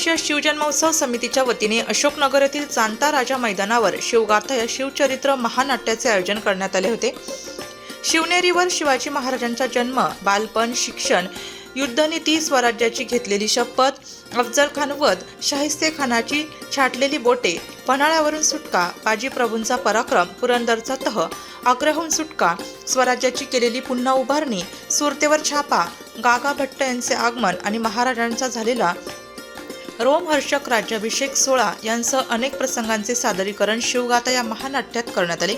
सर्वपक्षीय शिवजन्मोत्सव समितीच्या वतीने अशोकनगर येथील चांता राजा मैदानावर शिवगाथा या शिवचरित्र महानाट्याचे आयोजन करण्यात आले होते. शिवनेरीवर शिवाजी महाराजांचा जन्म बालपण शिक्षण युद्धनीती स्वराज्याची घेतलेली शपथ अफजल खान वध शाहिस्ते खानाची छाटलेली बोटे पन्हाळ्यावरून सुटका बाजीप्रभूंचा पराक्रम पुरंदरचा तह आग्र्याहून सुटका स्वराज्याची केलेली पुन्हा उभारणी सुरतेवर छापा गागा भट्ट यांचे आगमन आणि महाराजांचा झालेला रोमहर्षक राज्याभिषेक सोहळा यांसह अनेक प्रसंगांचे सादरीकरण शिवगाथा या महानाट्यात करण्यात आले.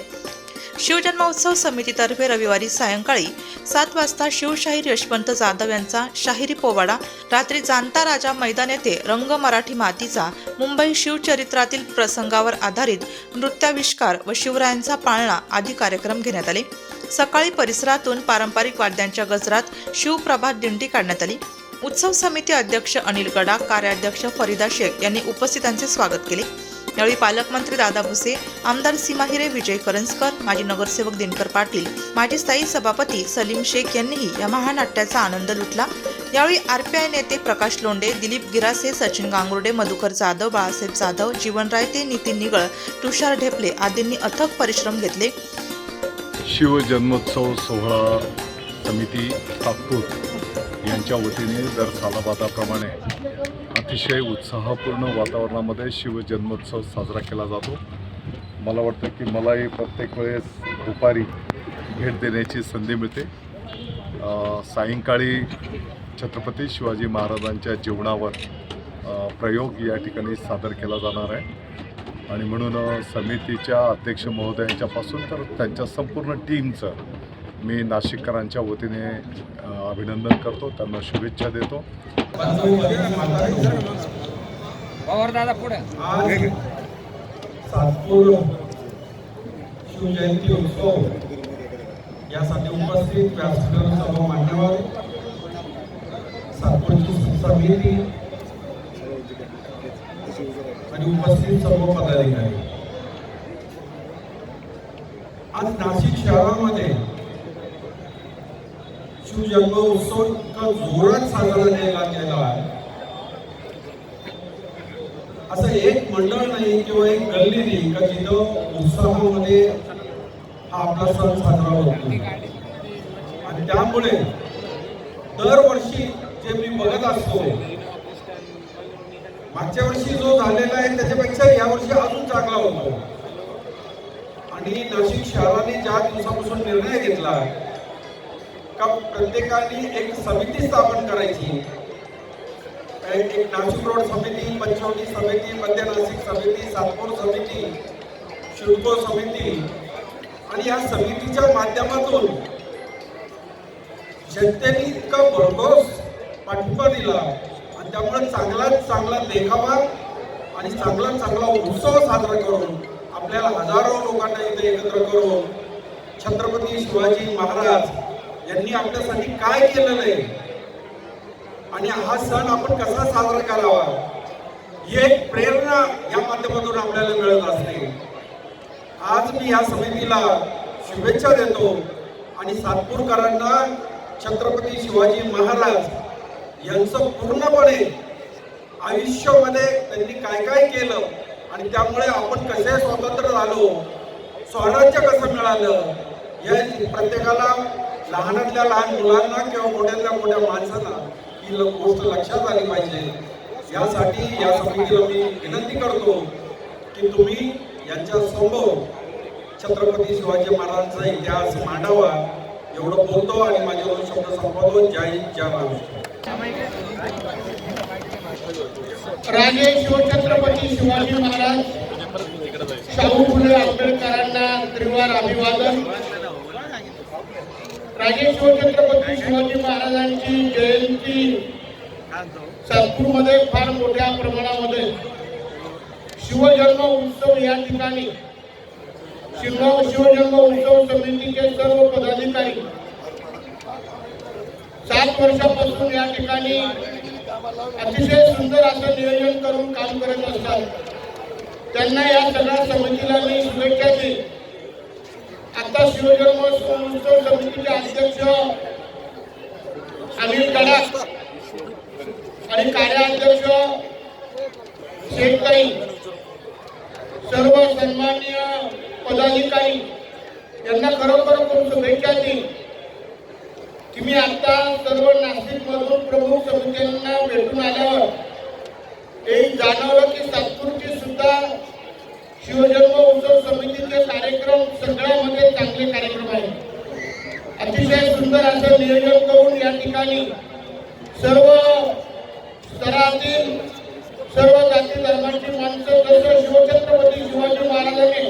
शिवजन्मोत्सव समितीतर्फे रविवारी सायंकाळी सात वाजता शिवशाहीर यशवंत जाधव यांचा शाहिरी पोवाडा रात्री जाणता राजा मैदान येथे रंग मराठी मातीचा मुंबई शिवचरित्रातील प्रसंगावर आधारित नृत्याविष्कार व शिवरायांचा पाळणा आदी कार्यक्रम घेण्यात आले. सकाळी परिसरातून पारंपरिक वाद्यांच्या गजरात शिवप्रभात दिंडी काढण्यात आली. उत्सव समिती अध्यक्ष अनिल गडा कार्याध्यक्ष फरीदा शेख यांनी उपस्थितांचे स्वागत केले. यावेळी पालकमंत्री दादा भुसे आमदार सीमा हिरे विजय करंजकर माजी नगरसेवक दिनकर पाटील माजी स्थायी सभापती सलीम शेख यांनीही या महानाट्याचा आनंद लुटला. यावेळी आरपीआय नेते प्रकाश लोंडे दिलीप गिरासे सचिन गांगुर्डे मधुकर जाधव बाळासाहेब जाधव जीवन रायते नितीन निगळ तुषार ढेपले आदींनी अथक परिश्रम घेतले. शिवजन्मोत्सव सोहळा समिती नागपूर यांच्या वतीने दर सालाबादाप्रमाणे अतिशय उत्साहपूर्ण वातावरणामध्ये शिवजन्मोत्सव साजरा केला जातो. मला वाटतं की मलाही प्रत्येक वेळेस दुपारी भेट देण्याची संधी मिळते. सायंकाळी छत्रपती शिवाजी महाराजांच्या जीवनावर प्रयोग या ठिकाणी सादर केला जाणार आहे. आणि म्हणून समितीच्या अध्यक्ष महोदयांच्यापासून तर त्यांच्या संपूर्ण टीमचं मी नाशिककरांच्या वतीने अभिनंदन करतो. त्यांना शुभेच्छा देतो. पवार दादा पुढे. आज सातपूर शिवजयंती उत्सव यासाठी उपस्थित व्यासपीठावर सर्व मान्यवर सातपूरची समिती आणि उपस्थित सर्व पदाधिकारी. आज नाशिक शहरामध्ये शिवजन्म उत्सव इतका जोरात साजरा केला गेला आहे. असं एक मंडळ नाही किंवा एक गल्ली नाही का जिथं उत्साहामध्ये हा आपला सण साजरा होतो. आणि त्यामुळे दरवर्षी जे मी बघत असतो मागच्या वर्षी जो झालेला आहे त्याच्यापेक्षा यावर्षी अजून चांगला होतो. आणि नाशिक शहराने ज्या दिवसापासून निर्णय घेतला का प्रत्येकाने एक समिती स्थापन करायची. एक नाशिक रोड समिती पंचवटी समिती मध्य नाशिक समिती सातपूर समिती शिडको समिती आणि या समितीच्या माध्यमातून जनतेने इतका भरघोस पाठिंबा दिला आणि त्यामुळे चांगलाच चांगला देखावा आणि चांगला चांगला उत्सव साजरा करून आपल्याला हजारो लोकांना इथे एकत्र करून छत्रपती शिवाजी महाराज त्यांनी आपल्यासाठी काय केलेलं आहे आणि हा सण आपण कसा साजरा करावा? ही एक प्रेरणा या माध्यमातून आपल्याला मिळत असते. आज मी या समितीला शुभेच्छा देतो आणि सातपूरकरांना छत्रपती शिवाजी महाराज यांचं पूर्णपणे आयुष्यामध्ये त्यांनी काय काय केलं आणि त्यामुळे आपण कसे स्वतंत्र झालो स्वराज्य कसं मिळालं या प्रत्येकाला लहानातल्या लहान मुलांना किंवा मोठ्यातल्या मोठ्या माणसांना ही गोष्ट लक्षात आली पाहिजे. यासाठी या समितीला मी विनंती करतो की तुम्ही यांच्या समोर छत्रपती शिवाजी महाराजांचा इतिहास मांडावा. एवढं बोलतो आणि माझे दोन शब्द संपवतो. जय हिंद, जय महाराष्ट्र. राजे शिवछत्रपती हो, शिवाजी महाराज शाहू फुले आंबेडकरांना त्रिवार अभिवादन. राजे शिवछत्रपती शिवाजी महाराजांची जयंती? सातपूरमध्ये फार मोठ्या प्रमाणामध्ये. शिवजन्म उत्सव या ठिकाणी. शिवगाव शिवजन्म उत्सव समितीचे सर्व पदाधिकारी. सात वर्षापासून या ठिकाणी अतिशय सुंदर असं नियोजन करून काम करत असतात. त्यांना या सगळ्या समितीला मी शुभेच्छा देईन. आता शिवजन्मोत्सव उत्सव समितीचे अध्यक्ष अनिल गडाख आणि कार्याध्यक्ष शेतकरी सर्व सन्माननीय पदाधिकारी यांना खरोखर खूप शुभेच्छा देईल की मी आता सर्व नाशिक मधून प्रमुख समित्यांना भेटून आल्यावर एक जाणवलं की सातपूरची सुद्धा शिवजन्म उत्सव कार्यक्रम सगळ्यामध्ये चांगले कार्यक्रम आहेत. अतिशय सुंदर असं नियोजन करून या ठिकाणी सर्व स्तरातील सर्व जाती धर्माची माणसं जसं शिवछत्रपती शिवाजी महाराजांनी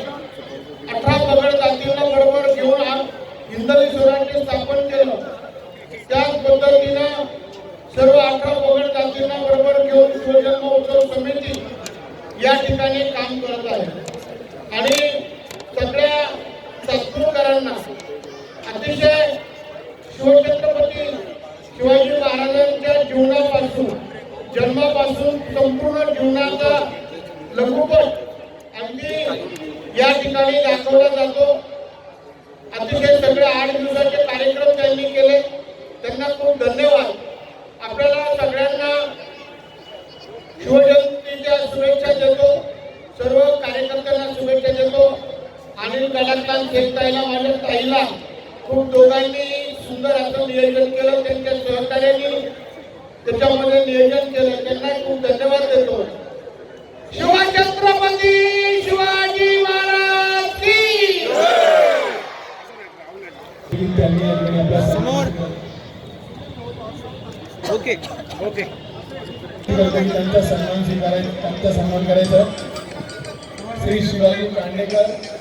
अठरा पगड जातींना बरोबर घेऊन आ- हिंदवी स्वराज्य स्थापन केलं त्याच पद्धतीनं सर्व अठरा पगड जातींना बरोबर घेऊन शिवजन्म उत्सव समिती या ठिकाणी काम करत आहे आणि सगळ्या सातपूरकरांना अतिशय शिवछत्रपती शिवाजी महाराजांच्या जीवनापासून जन्मापासून संपूर्ण जीवनाचा लघुपट अगदी या ठिकाणी दाखवला जातो अतिशय सगळे आठ दिवसाचे कार्यक्रम त्यांनी केले त्यांना खूप धन्यवाद आपल्याला सगळ्यांना शिवजयंतीच्या शुभेच्छा देतो सर्व कार्यकर्त्यांना शुभेच्छा देतो अनिल कलाकांत ताईला खूप दोघांनी सुंदर असं नियोजन केलं त्यांच्या सहकार्याने त्याच्यामध्ये नियोजन केलं. त्यांना खूप धन्यवाद देतो. शिवछत्रपती शिवाजी महाराज समोर. ओके. ओके. त्यांचा सन्मान स्वीकारायचा त्यांचा सन्मान करायचा. श्री शिवाजी कांडेकर.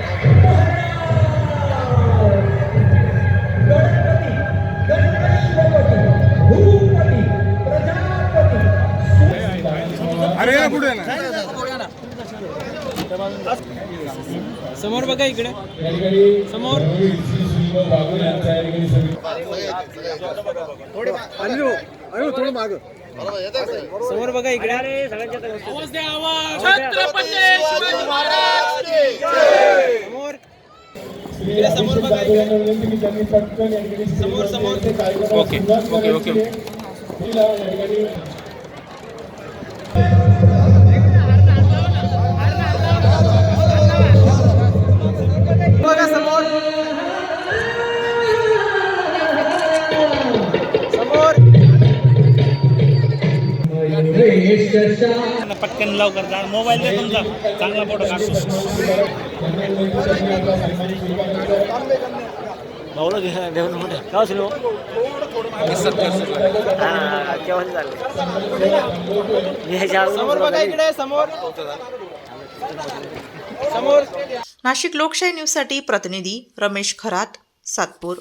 समोर बघा इकडे. समोर. ठिकाणी सन्मान समोर बघा इकडे. समोर. या ठिकाणी समोर, समोर. Okay, okay, okay. पटकन लवकर जा. मोबाईल दे तुमचा चांगला फोटो काढतो. भाऊला घेऊन मोठे का असेल समोर बघा इकडे समोर. समोर. नाशिक लोकशाही न्यूजसाठी प्रतिनिधी रमेश खरात सातपूर.